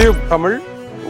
Tube Tamil.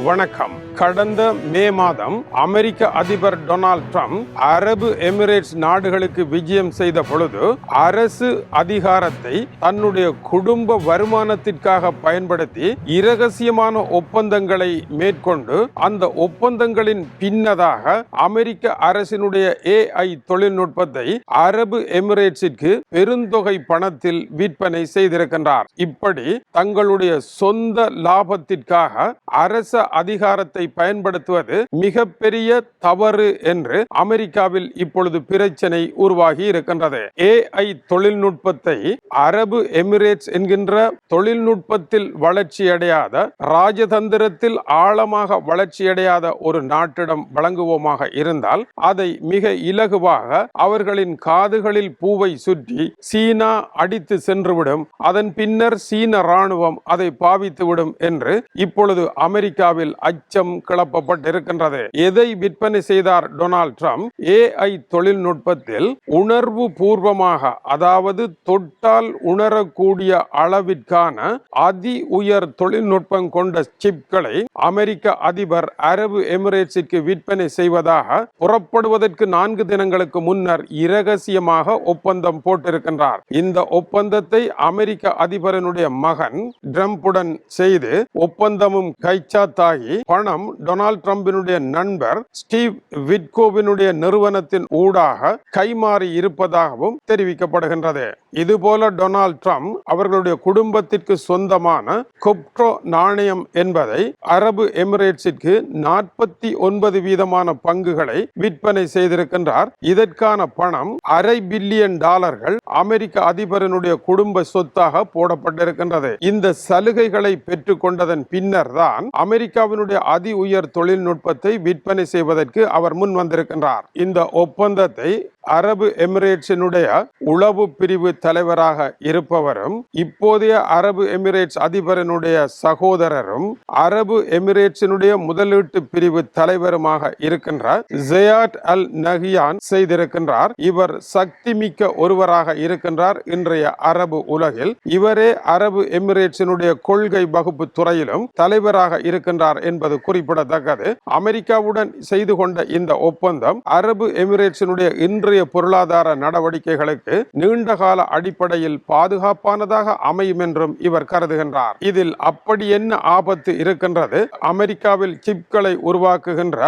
வணக்கம். கடந்த மே மாதம் அமெரிக்க அதிபர் டொனால்ட் ட்ரம்ப் அரபு எமிரேட்ஸ் நாடுகளுக்கு விஜயம் செய்த பொழுது அரசு அதிகாரத்தை தன்னுடைய குடும்ப வருமானத்திற்காக பயன்படுத்தி இரகசியமான ஒப்பந்தங்களை மேற்கொண்டு அந்த ஒப்பந்தங்களின் பின்னதாக அமெரிக்க அரசினுடைய ஏஐ தொழில்நுட்பத்தை அரபு எமிரேட்ஸிற்கு பெருந்தொகை பணத்தில் விற்பனை செய்திருக்கின்றார். இப்படி தங்களுடைய சொந்த லாபத்திற்காக அரச அதிகாரத்தை பயன்படுத்துவது மிகப்பெரிய தவறு என்று அமெரிக்காவில் இப்பொழுது பிரச்சனை உருவாகி இருக்கின்றது. ஏஐ தொழில்நுட்பத்தை அரபு எமிரேட்ஸ் என்கின்ற தொழில்நுட்பத்தில் வளர்ச்சியடையாத ராஜதந்திரத்தில் ஆழமாக வளர்ச்சியடையாத ஒரு நாட்டிடம் வழங்குவோமாக இருந்தால் அதை மிக இலகுவாக அவர்களின் காதுகளில் பூவை சுற்றி சீனா அடித்து சென்றுவிடும் அதன் பின்னர் சீன ராணுவம் அதை பாவித்துவிடும் என்று இப்பொழுது அமெரிக்காவில் அச்சம் கிளப்பப்பட்டிருக்கின்றது. எதை விற்பனை செய்தார் டொனால்ட் ட்ரம்ப்? ஏஐ தொழில்நுட்பத்தில் உணர்வு பூர்வமாக அதாவது தொட்டால் உணரக்கூடிய அளவிற்கான அதி உயர் தொழில்நுட்பம் கொண்ட சிப்களை அமெரிக்க அதிபர் அரபு எமிரேட்ஸிற்கு விற்பனை செய்வதாக புறப்படுவதற்கு நான்கு தினங்களுக்கு முன்னர் இரகசியமாக ஒப்பந்தம் போட்டிருக்கின்றார். இந்த ஒப்பந்தத்தை அமெரிக்க அதிபரனுடைய மகன் ட்ரம்புடன் செய்து ஒப்பந்தமும் கைச்சாத்தார் கைச்சாத்தாகி பணம் டொனால்ட் ட்ரம்பினுடைய நண்பர் ஸ்டீவ் விட்கோவினுடைய நிறுவனத்தின் ஊடாக கைமாறி இருப்பதாகவும் தெரிவிக்கப்படுகின்றது. இதுபோல டொனால்ட் ட்ரம்ப் அவர்களுடைய குடும்பத்திற்கு சொந்தமான கொப்ட்ரோ நாணயம் என்பதை அரபு எமிரேட்ஸிற்கு நாற்பத்தி ஒன்பது வீதமான பங்குகளை விற்பனை செய்திருக்கின்றார். இதற்கான பணம் அரை பில்லியன் டாலர்கள் அமெரிக்க அதிபரனுடைய குடும்ப சொத்தாக போடப்பட்டிருக்கின்றது. இந்த சலுகைகளை பெற்றுக் கொண்டதன் பின்னர் தான் அமெரிக்காவினுடைய அதி உயர் தொழில்நுட்பத்தை விற்பனை செய்வதற்கு அவர் முன் வந்திருக்கின்றார். இந்த ஒப்பந்தத்தை அரபு எமிரேட்ஸினுடைய உளவு பிரிவு தலைவராக இருப்பவரும் இப்போதைய அரபு எமிரேட்ஸ் அதிபரனுடைய சகோதரரும் அரபு எமிரேட்ஸினுடைய முதலீட்டு பிரிவு தலைவருமாக இருக்கின்ற ஜெயாட் அல் நஹியான் செய்திருக்கின்றார். இவர் சக்தி மிக்க ஒருவராக இருக்கின்றார் இன்றைய அரபு உலகில். இவரே அரபு எமிரேட்ஸினுடைய கொள்கை வகுப்பு துறையிலும் தலைவராக இருக்கின்றார் என்பது குறிப்பிடத்தக்கது. அமெரிக்காவுடன் செய்து கொண்ட இந்த ஒப்பந்தம் அரபு எமிரேட்ஸினுடைய இன்றைய பொருளாதார நடவடிக்கைகளுக்கு நீண்டகால அடிப்படையில் பாதுகாப்பானதாக அமையும் என்றும் இவர் கருதுகின்றார். இதில் அப்படி என்ன ஆபத்து இருக்கின்றது? அமெரிக்காவில் சிப்களை உருவாக்குகின்ற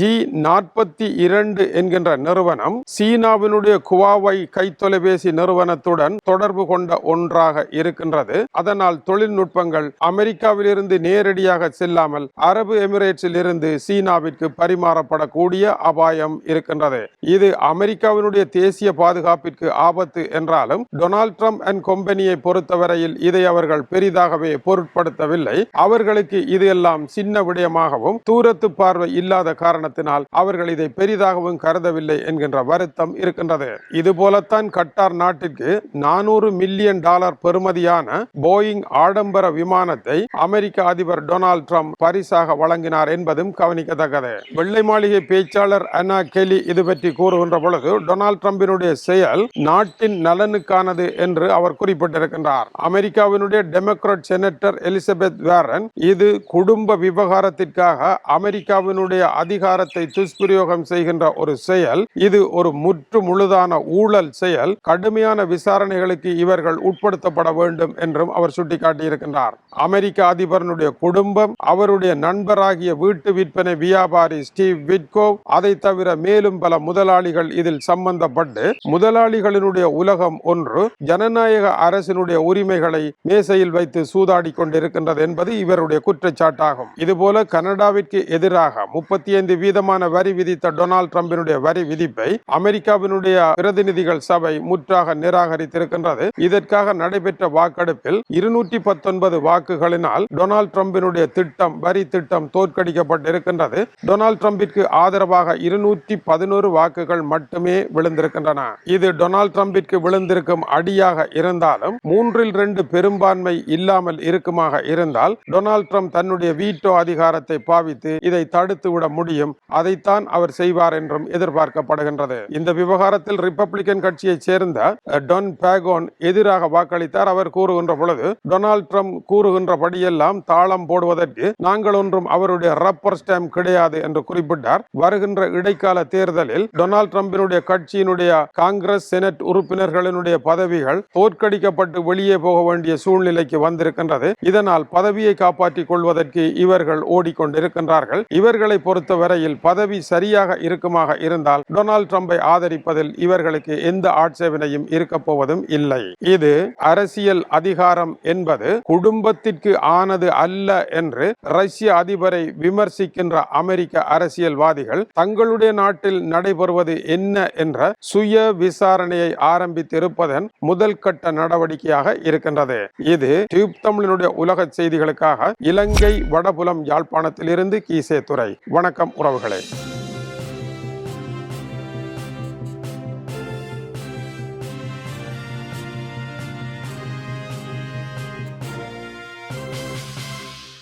ஜி நாற்பத்தி இரண்டு என்கின்ற நிறுவனம் சீனாவினுடைய குவாவை கைத்தொலைபேசி நிறுவனத்துடன் தொடர்பு கொண்ட ஒன்றாக இருக்கின்றது. அதனால் தொழில்நுட்பங்கள் அமெரிக்காவிலிருந்து நேரடியாக செல்லாமல் அரபு எமிரேட்ஸில் இருந்து சீனாவிற்கு பரிமாறப்படக்கூடிய அபாயம் இருக்கின்றது. இது அமெரிக்காவினுடைய தேசிய பாதுகாப்பிற்கு ஆபத்து என்றாலும் டொனால்ட் ட்ரம்ப் அண்ட் கம்பெனியை பொறுத்தவரையில் இதை அவர்கள் பெரிதாகவே பொருட்படுத்தவில்லை. அவர்களுக்கு இது எல்லாம் சின்ன விடயமாகவும் தூரத்து பார்வை இல்லாத காரணத்தினால் அவர்கள் இதை பெரிதாகவும் கருதவில்லை என்கின்ற வருத்தம் இருக்கின்றது. இதுபோலத்தான் கட்டார் நாட்டிற்கு நானூறு மில்லியன் டாலர் பெறுமதியான போயிங் ஆடம்பர விமானத்தை அமெரிக்க அதிபர் டொனால்ட் ட்ரம்ப் பரிசாக வழங்கினார் என்பதும் கவனிக்கத்தக்கது. வெள்ளை மாளிகை பேச்சாளர் அனா கெலி இது பற்றி கூறுகின்ற பொழுது டொனால்ட் ட்ரம்பினுடைய செயல் நாட்டின் நலனுக்கான ஆனது என்று அவர் குறிப்பிட்டிருக்கின்றார். அமெரிக்காவினுடைய டெமோக்ராட் செனட்டர் எலிசபெத் வேரன் இது குடும்ப விவகாரத்திற்காக அமெரிக்காவினுடைய அதிகாரத்தை துஷ்பிரயோகம் செய்கின்ற ஒரு செயல். இது ஒரு முற்று முழுதான ஊழல் செயல். கடுமையான விசாரணைகளுக்கு இவர்கள் உட்படுத்தப்பட வேண்டும் என்றும் அவர் சுட்டிக்காட்டியிருக்கின்றார். அமெரிக்க அதிபரனுடைய குடும்பம் அவருடைய நண்பராகிய வீட்டு விற்பனை வியாபாரி ஸ்டீவ் விட்கோவ் அதை தவிர மேலும் பல முதலாளிகள் இதில் சம்பந்தப்பட்டு முதலாளிகளினுடைய உலகம் ஒன்று. ஜனநாயக அரசினுடைய உரிமைகளை மேசையில் வைத்து சூதாடி கொண்டிருக்கின்றது என்பது இவருடைய குற்றச்சாட்டாகும். இதுபோல கனடாவிற்கு எதிராக முப்பத்தி ஐந்து வீதமான வரி விதித்த டொனால்டு டிரம்பினுடைய வரி விதிப்பை அமெரிக்காவினுடைய பிரதிநிதிகள் சபை முற்றாக நிராகரித்திருக்கின்றது. இதற்காக நடைபெற்ற வாக்கெடுப்பில் இருநூற்றி பத்தொன்பது வாக்குகளினால் டொனால்ட் ட்ரம்பினுடைய திட்டம் வரி திட்டம் தோற்கடிக்கப்பட்டிருக்கின்றது. டொனால்ட் ட்ரம்பிற்கு ஆதரவாக இருநூற்றி பதினோரு வாக்குகள் மட்டுமே விழுந்திருக்கின்றன. இது டொனால்ட் ட்ரம்பிற்கு விழுந்திருக்கும் அடியாக இருந்தாலும் மூன்றில் ரெண்டு பெரும்பான்மை இல்லாமல் இருக்குமாக இருந்தால் டொனால்ட் ட்ரம்ப் தன்னுடைய வீட்டோ அதிகாரத்தை பாவித்து இதை தடுத்து விட முடியும். அதைத்தான் அவர் செய்வார் என்றும் எதிர்பார்க்கப்படுகின்றது. இந்த விவகாரத்தில் ரிப்பப்ளிகன் கட்சியைச் சேர்ந்த டொன் பேகோன் எதிராக வாக்களித்தார். அவர் கூறுகின்ற பொழுது டொனால்ட் ட்ரம்ப் கூறுகின்றபடியெல்லாம் தாளம் போடுவதற்கு நாங்கள் ஒன்றும் அவருடைய ரப்பர் ஸ்டாம்ப் கிடையாது என்று குறிப்பிட்டார். வருகின்ற இடைக்கால தேர்தலில் டொனால்ட் ட்ரம்பினுடைய கட்சியினுடைய காங்கிரஸ் செனட் உறுப்பினர்களினுடைய பதவிகள் தோற்கடிக்கப்பட்டு வெளியே போக வேண்டிய சூழ்நிலைக்கு வந்திருக்கின்றது. இதனால் பதவியை காப்பாற்றிக் கொள்வதற்கு இவர்கள் ஓடிக்கொண்டிருக்கின்றார்கள். இவர்களை பொறுத்தவரையில் பதவி சரியாக இருக்குமாக இருந்தால் டொனால்ட் ட்ரம்பை ஆதரிப்பதில் இவர்களுக்கு எந்த ஆட்சேபனையும் இருக்க போவதும் இல்லை. இது அரசியல் அதிகாரம் என்பது குடும்பத்திற்கு ஆனது அல்ல என்று ரஷ்ய அதிபரை விமர்சிக்கின்ற அமெரிக்க அரசியல்வாதிகள் தங்களுடைய நாட்டில் நடைபெறுவது என்ன என்ற சுய விசாரணையை ஆரம்பித்திருப்பது என்பதன் முதல் கட்ட நடவடிக்கையாக இருக்கின்றது. இது டியூப் தமிழினுடைய உலக செய்திகளுக்காக இலங்கை வடபுலம் யாழ்ப்பாணத்திலிருந்து கீசே துறை வணக்கம் உறவுகளே.